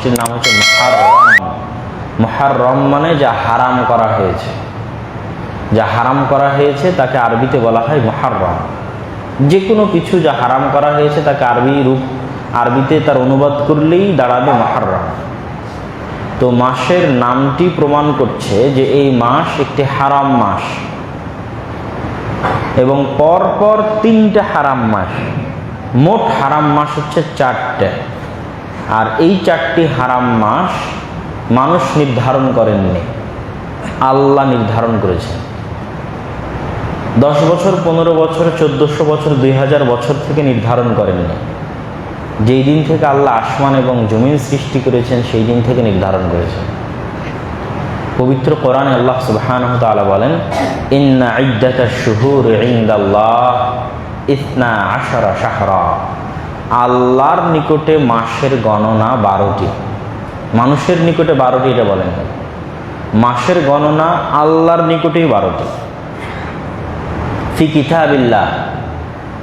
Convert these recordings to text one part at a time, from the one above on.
মাসটির নাম হচ্ছে মহারম মহারম মানে যা হারাম করা হয়েছে। যা হারাম করা হয়েছে তাকে আরবিতে বলা হয় মহারম যে কোনো কিছু যা হারাম করা হয়েছে তাকে আরবি রূপ, আরবিতে তার অনুবাদ করলেই দাঁড়াবে মহারম তো মাসের নামটি প্রমাণ করছে যে এই মাস একটি হারাম মাস। এবং পর পর তিনটে হারাম মাস। মোট হারাম মাস হচ্ছে চারটে। আর এই চারটি হারাম মাস মানুষ নির্ধারণ করেননি। আল্লাহ নির্ধারণ করেছেন। দশ বছর, পনেরো বছর, চোদ্দোশো বছর, দুই হাজার বছর থেকে নির্ধারণ করেননি। যেই দিন থেকে আল্লাহ আসমান এবং জমিন সৃষ্টি করেছেন, সেই দিন থেকে নির্ধারণ করেছেন। পবিত্র কোরআনে আল্লাহ সুবহানাহু তাআলা বলেন, ইন্না ইদ্দাতা শুহুর ইনদাল্লাহ ইসনা আশারা শাহরা। আল্লাহর নিকটে মাসের গণনা বারোটি। মানুষের নিকটে বারোটি এটা বলেন। মাসের গণনা আল্লাহর নিকটেই বারোটি। ফি কিতাবিল্লাহ।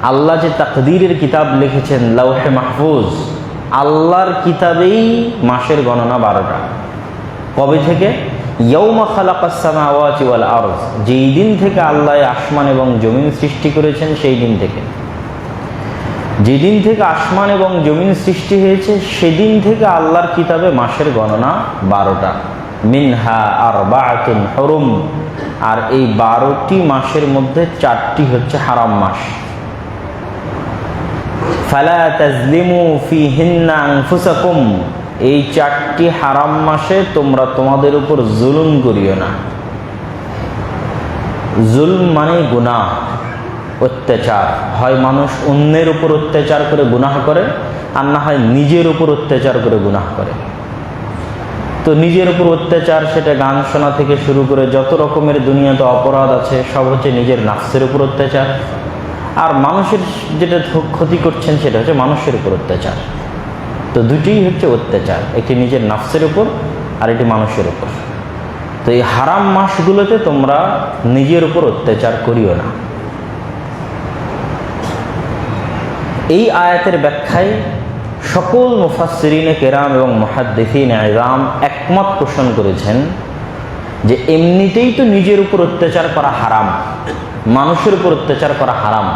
আল্লাহ যে তাকদীরের কিতাব লিখেছেন, লাউহে মাহফুজ, আল্লাহর কিতাবেই মাসের গণনা বারোটা। কবে থেকে? ইয়ৌমা আরজ যেই দিন থেকে আল্লাহ আসমান এবং জমিন সৃষ্টি করেছেন, সেই দিন থেকে। যেদিন থেকে আসমান এবং জমিন সৃষ্টি হয়েছে, সেদিন থেকে আল্লাহর কিতাবে মাসের গণনা বারোটা। মিনহা আর বাতুন হরুম। আর এই বারোটি মাসের মধ্যে চারটি হচ্ছে হারাম মাস। ফালা তাজলিমু ফি হিন্না আনফুসাকুম। এই চারটি হারাম মাসে তোমরা তোমাদের উপর জুলুম করিও না। জুলম মানে গুনাহ। অত্যাচার। হয় মানুষ অন্যের উপর অত্যাচার করে গুনাহ করে, আর না হয় নিজের উপর অত্যাচার করে গুনাহ করে। তো নিজের উপর অত্যাচার সেটা গান শোনা থেকে শুরু করে যত রকমের দুনিয়াতে অপরাধ আছে, সব হচ্ছে নিজের নাফসের উপর অত্যাচার। আর মানুষের যেটা ক্ষতি করছেন সেটা হচ্ছে মানুষের উপর অত্যাচার। তো দুটিই হচ্ছে অত্যাচার, একটি নিজের নাফসের উপর, আর একটি মানুষের উপর। তো এই হারাম মাসগুলোতে তোমরা নিজের উপর অত্যাচার করিও না। এই আয়াতের ব্যাখ্যায় সকল মুফাসসিরিনে কেরাম এবং মহাদ্দিফিন আইজাম একমত পোষণ করেছেন যে এমনিতেই তো নিজের উপর অত্যাচার করা হারাম, মানুষের উপর অত্যাচার করা হারাম।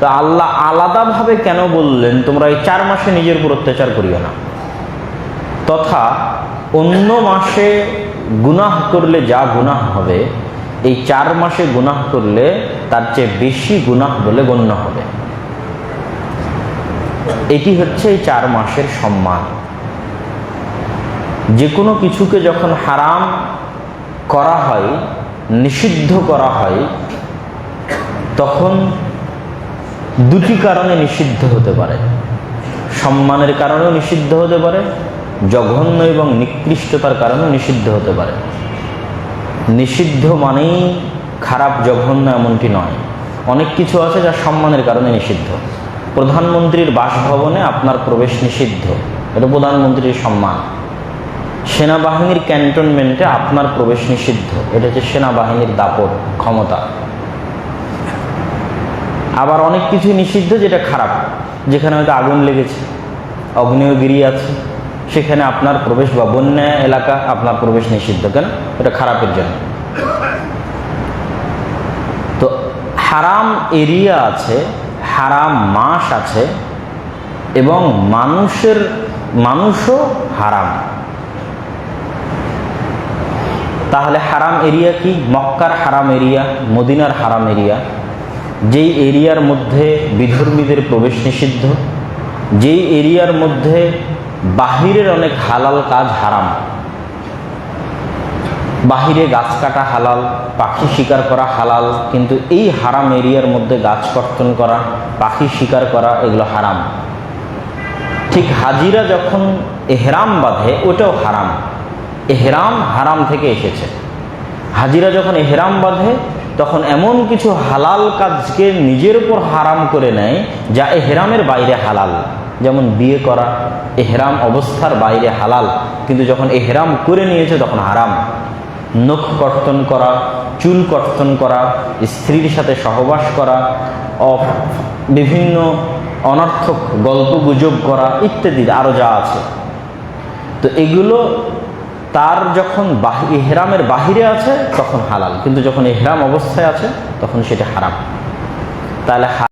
তো আল্লাহ আলাদাভাবে কেন বললেন, তোমরা এই চার মাসে নিজের উপর অত্যাচার করিও না? তথা অন্য মাসে গুনাহ করলে যা গুনাহ হবে, এই চার মাসে গুনাহ করলে তার চেয়ে বেশি গুনাহ বলে গণ্য হবে। এটি হচ্ছে চার মাসের সম্মান। যে কোনো কিছুকে যখন হারাম করা হয়, নিষিদ্ধ করা হয়, তখন দুটি কারণে নিষিদ্ধ হতে পারে। সম্মানের কারণেও নিষিদ্ধ হতে পারে, জঘন্য এবং নিকৃষ্টতার কারণেও নিষিদ্ধ হতে পারে। নিষিদ্ধ মানেই খারাপ, জঘন্য এমনটি নয়। অনেক কিছু আছে যা সম্মানের কারণে নিষিদ্ধ। প্রধানমন্ত্রীর বাসভবনে আপনার প্রবেশ নিষিদ্ধ। এটা প্রধানমন্ত্রীর সম্মান। সেনাবাহিনীর ক্যান্টনমেন্টে আপনার প্রবেশ নিষিদ্ধ। এটা হচ্ছে সেনাবাহিনীর দাপট, ক্ষমতা। আবার অনেক কিছু নিষিদ্ধ যেটা খারাপ, যেখানে হয়তো আগুন লেগেছে অগ্নেয়গিরি আছে, সেখানে আপনার প্রবেশ বা বন্যা এলাকা আপনার প্রবেশ নিষিদ্ধ। কেন? এটা খারাপের জন্য। তো হারাম এরিয়া আছে হারাম মাস আছে এবং মানুষের, মানুষও হারাম। তাহলে হারাম এরিয়া কি? মক্কার হারাম এরিয়া, মদিনার হারাম এরিয়া। যেই এরিয়ার মধ্যে বিধর্মীদের প্রবেশ নিষিদ্ধ, যেই এরিয়ার মধ্যে বাহিরের অনেক হালাল কাজ হারাম। বাহিরে গাছ কাটা হালাল, পাখি শিকার করা হালাল, কিন্তু এই হারাম এরিয়ার মধ্যে গাছ কর্তন করা, পাখি শিকার করা, এগুলো হারাম। ঠিক হাজিরা যখন এহরাম বাঁধে, ওটাও হারাম। এহরাম হারাম থেকে এসেছে। হাজিরা যখন এহরাম বাঁধে, তখন এমন কিছু হালাল কাজকে নিজের উপর হারাম করে নেয়, যা এহরামের বাইরে হালাল। যেমন বিয়ে করা, এহরাম অবস্থার বাইরে হালাল, কিন্তু যখন এহরাম করে নিয়েছে, তখন হারাম। নখ কর্তন করা, চুল কর্তন করা, স্ত্রীর সাথে সহবাস করা বিভিন্ন অনর্থক গল্প গুজব করা ইত্যাদি আরও যা আছে। তো এগুলো তার যখন এহরামের বাহিরে আছে, তখন হালাল। কিন্তু যখন এহরাম অবস্থায় আছে, তখন সেটা হারাম। তাহলে